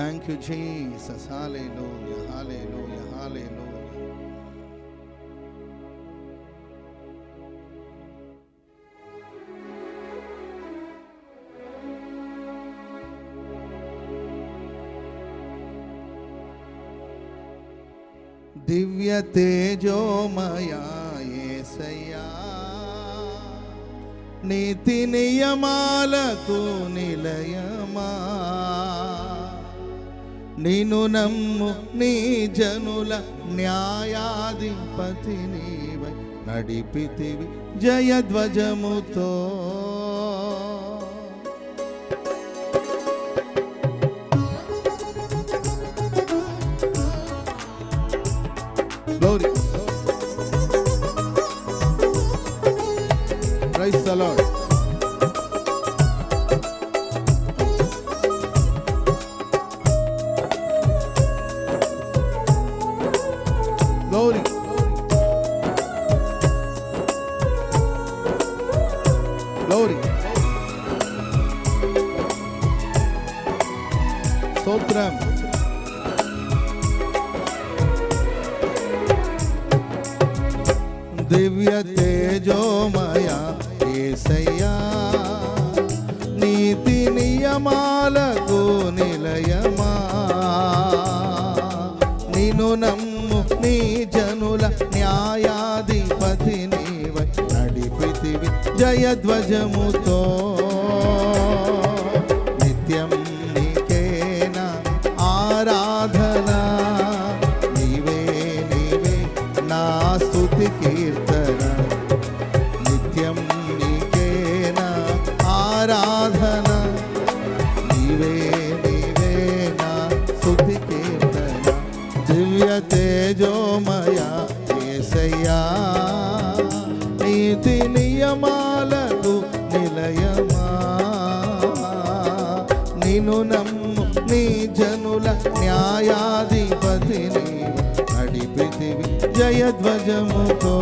Thank you, Jesus. Hallelujah. Hallelujah. Hallelujah. Divya तेजो मया ये सया నీతి నియమాలకు నిలయమా నిను నమ్ము నీ జనుల న్యాయాధిపతి నీవై నడిపితివి జయధ్వజముతో Praise the Lord. Loading. जयध्वजमुतो నిలయమా? నిను నమ్ము నీ జనుల న్యాయాధిపతిని నడిపితివి జయధ్వజముతో.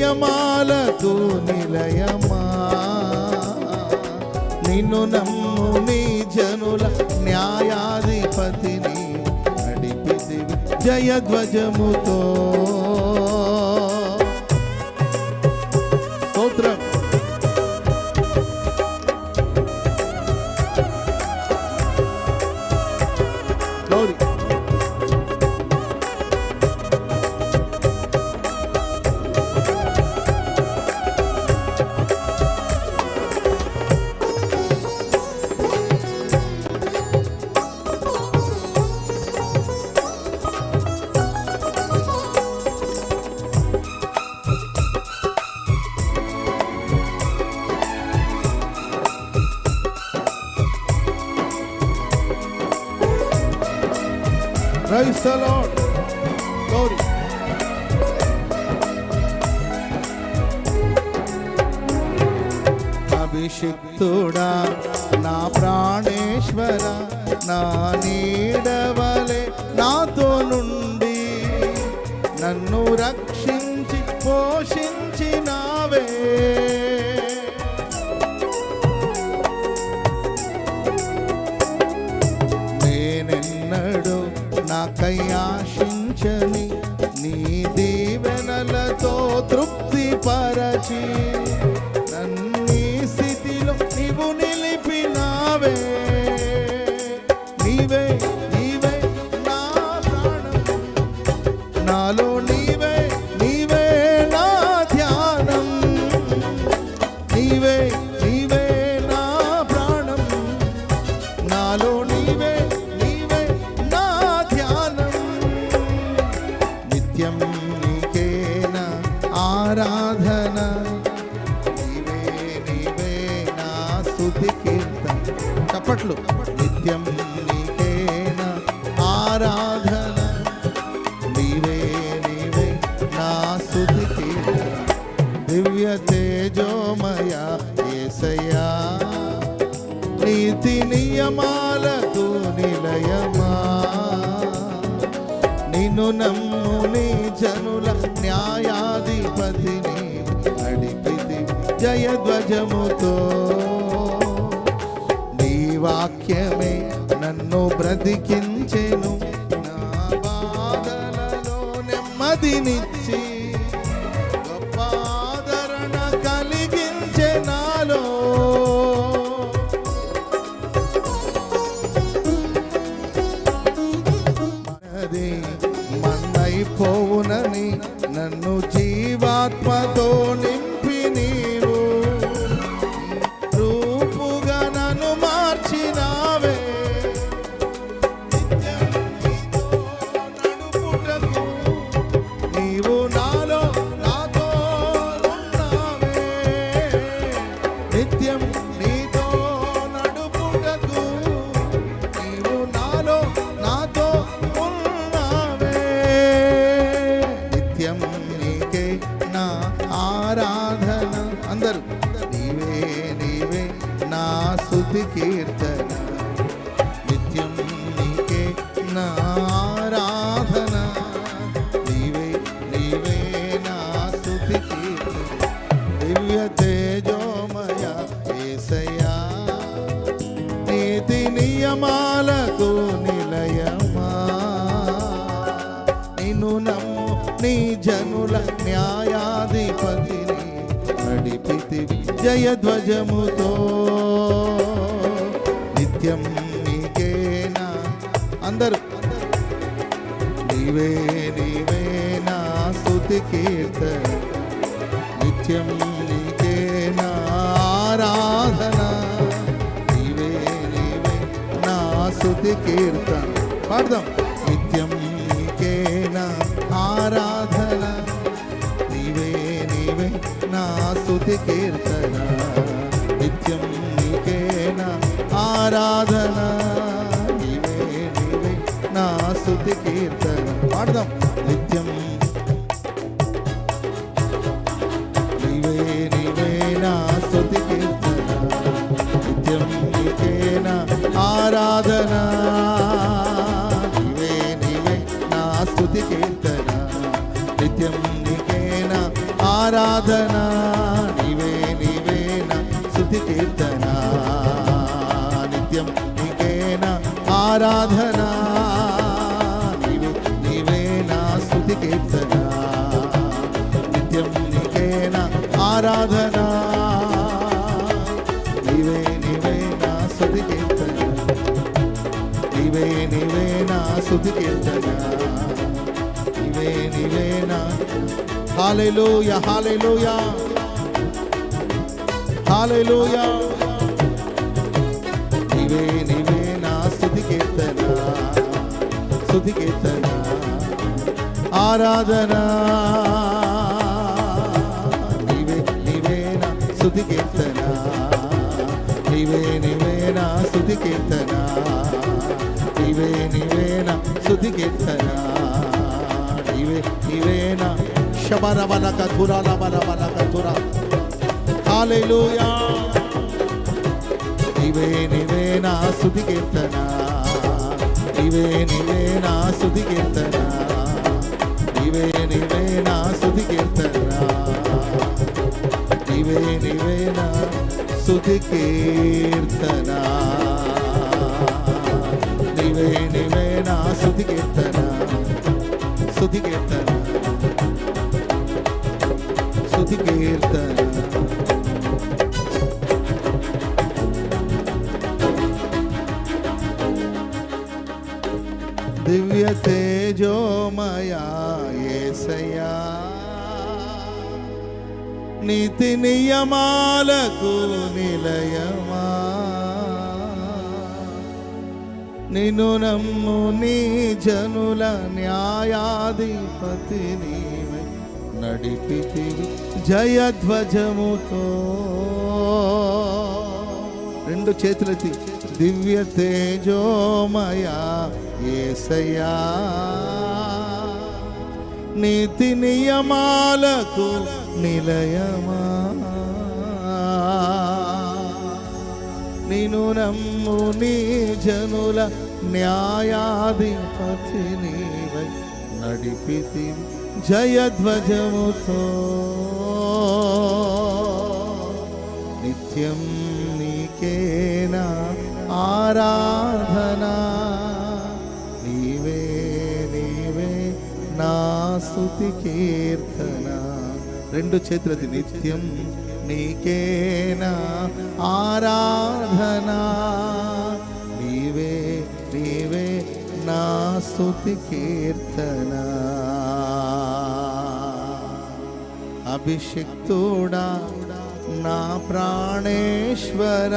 నియమాలతో నిలయమా? నిన్ను నమ్ము నీ జనుల న్యాయాధిపతిని నడిపి జయ ధ్వజముతో the Lord. Glory. అభిషిక్తుడా నా ప్రాణేశ్వర నా నీడవలే నాతో నుండి నన్ను రక్షించి పోషించి పరచి నమ్ము నీ జనుల న్యాయాధిపతిని నడిపితి జయధ్వజముతో. నీ వాక్యమే నన్ను బ్రతికించెను. నా బాధలలో నెమ్మదినిచ్చి నిత్యం నియమాలకు నిలయమా? నిన్ను నమ్ము నీ జనుల న్యాయాధిపతిని నడిపితి జయధ్వజముతో నిత్యం నీకేనా? అందరూ నీవే నీవేనా? స్తుతి కీర్తన. నిత్యం స్థుతి కీర్తన. పాడదాం. నిత్యం నీకేనా ఆరాధన? నీవే నీవే నా స్థుతి కీర్తన. నిత్యం నీకేనా ఆరాధన? నీవే నీవే నా స్థుతి కీర్తన. పాడదాం. నిత్యం నీకే ఆరాధన నీవే నీవే నా కీర్తన నిత్యం నీకే ఆరాధన నీవే నీవే నా కీర్తన నిత్యం నీకేనా ఆరాధన నీవే నీవే నా కీర్తన నీవే నీవే నా కీర్తన. నీవేనా? నీవే నా హల్లెలూయా నీవే నీవే నా స్తుతి కీర్తన స్తుతి కీర్తన ఆరాధన. నీవే నీవే నా స్తుతి కీర్తన నీవే నీవే నా స్తుతి కీర్తన నీవే నీవేనా? స్థుతి కీర్తన ఇవే ఇవేనా? శబర బలక ధుర బల బలక ధుర హల్లెలూయా. నీవే నీవే నా స్తుతి కీర్తన ఇవే నీవే నా స్తుతి కీర్తన ఇవే నీవే నా స్తుతి కీర్తన ఇవే నీవే నా స్తుతి కీర్తన నీవే నీవే నా స్తుతి కీర్తన స్తుతి కీర్తన స్తుతి కీర్తన దివ్య తేజోమయా యేసయ్యా నీతి నియమాలకు నిలయమా నిన్ను నమ్ము నీ జనుల న్యాయాధిపతి నీవే. నడిపితివి జయధ్వజముతో. రెండు చేతులెత్తి. దివ్య తేజోమయా ఏసయ్యా. నీతి నియమాలకు నిలయమా. నిను నమ్ము నీ జనుల న్యాయాధిపతి నీవై నడిపితి జయధ్వజముతో. నిత్యం నీకేనా ఆరాధనా నీవే నీవే నా స్తుతి కీర్తన. రెండు చేతులది నిత్యం నీకేనా ఆరాధనా? నీవే నీవే నా స్థుతి కీర్తన. అభిషిక్తుడా నా ప్రాణేశ్వర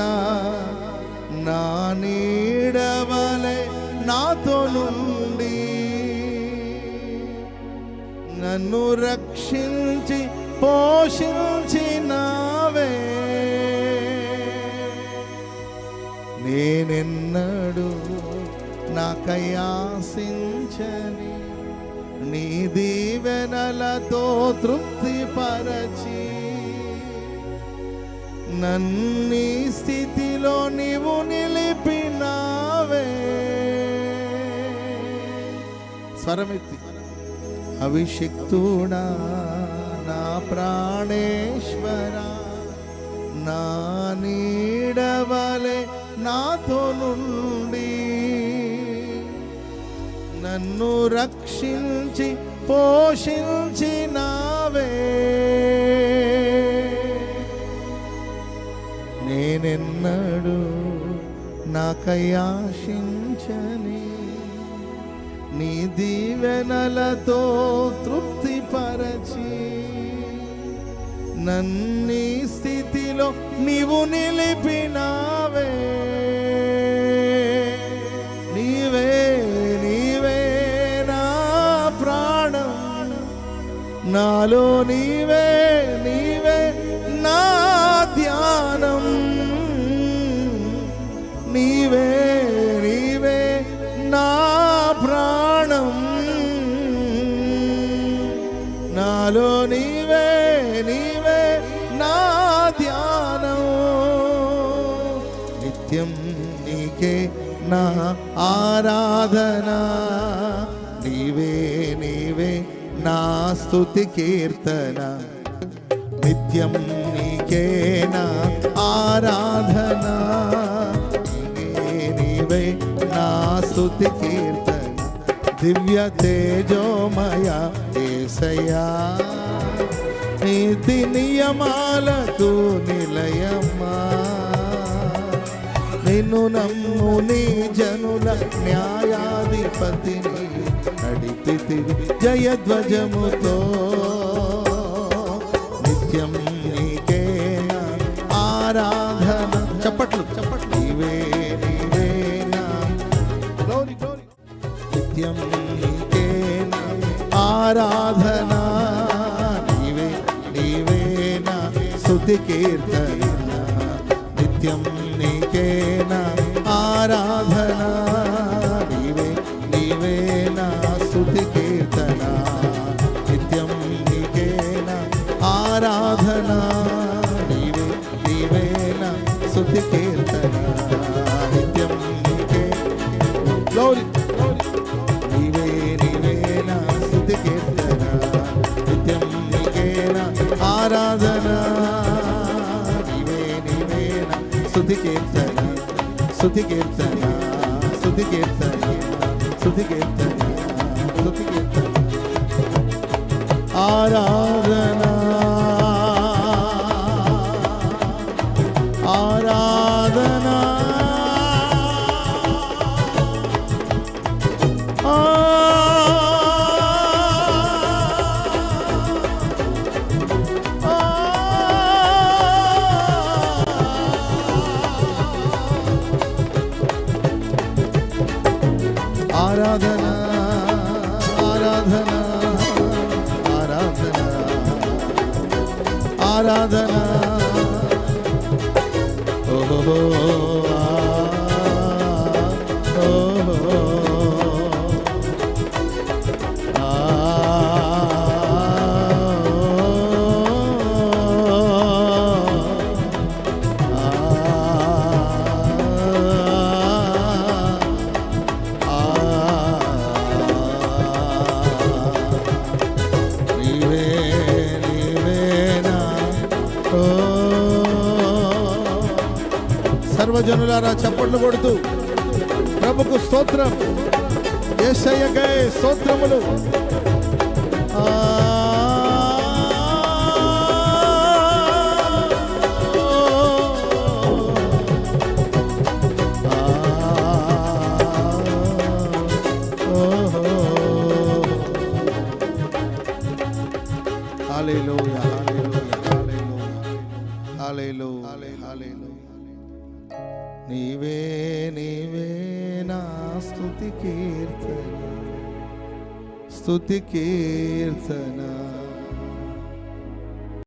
నా నీడవలే నాతో నుండి నన్ను రక్షించి పోషించినా నేనెన్నడు నాకయాసించని నీ దీవెనలతో తృప్తి పరచి నన్ని స్థితిలో నీవు నిలిపినావే. స్వరమితి అభిషిక్తుడా నా ప్రాణేశ్వరా నా నీడవా నాతో నుండి నన్ను రక్షించి పోషించినావే నేనెన్నడు నాకయాశించని నీ దీవెనలతో తృప్తిపరచి నన్ని స్థితిలో నీవు నిలిపినావే. నాలో నీవే నీవే నా ధ్యానం. నీవే నీవే నా ప్రాణం. నాలో నీవే నీవే నా ధ్యానం. నిత్యం నీకే నా ఆరాధన. నీవే నీవే నా స్థుతి కీర్తన నిత్యం నీకేనా ఆరాధన? నీవే నా స్థుతి కీర్తన దివ్య తేజోమయ ఏసయ్యా. నీతి నియమాలకు నిలయమా నిన్ను నమ్ము నీ జనుల న్యాయాధిపతి న్యాయాధిపతిని. నడిపితివి జయధ్వజముతో నిత్యం నీకే ఆరాధన. చప్పట్లు చప్పట్లు. నీవే నీవే నిత్యం నీకే ఆరాధన. నీవే నీవే నా స్తుతి కీర్తన. నిత్యం నీకే. గ్లోరీ నీవే నీవే నా స్తుతి కీర్తన నిత్యం నీకే నా ఆరాధన. నీవే నీవే నా స్తుతి కీర్తన స్తుతి కీర్తన స్తుతి కీర్తన స్తుతి కీర్తన స్తుతి కీర్తన ఆరాధన. గారా చప్పట్లు కొడుతూ ప్రభుకు స్తోత్రం. ఏసయ్యకై స్తోత్రములు. స్తుతి కీర్తన స్తుతి కీర్తన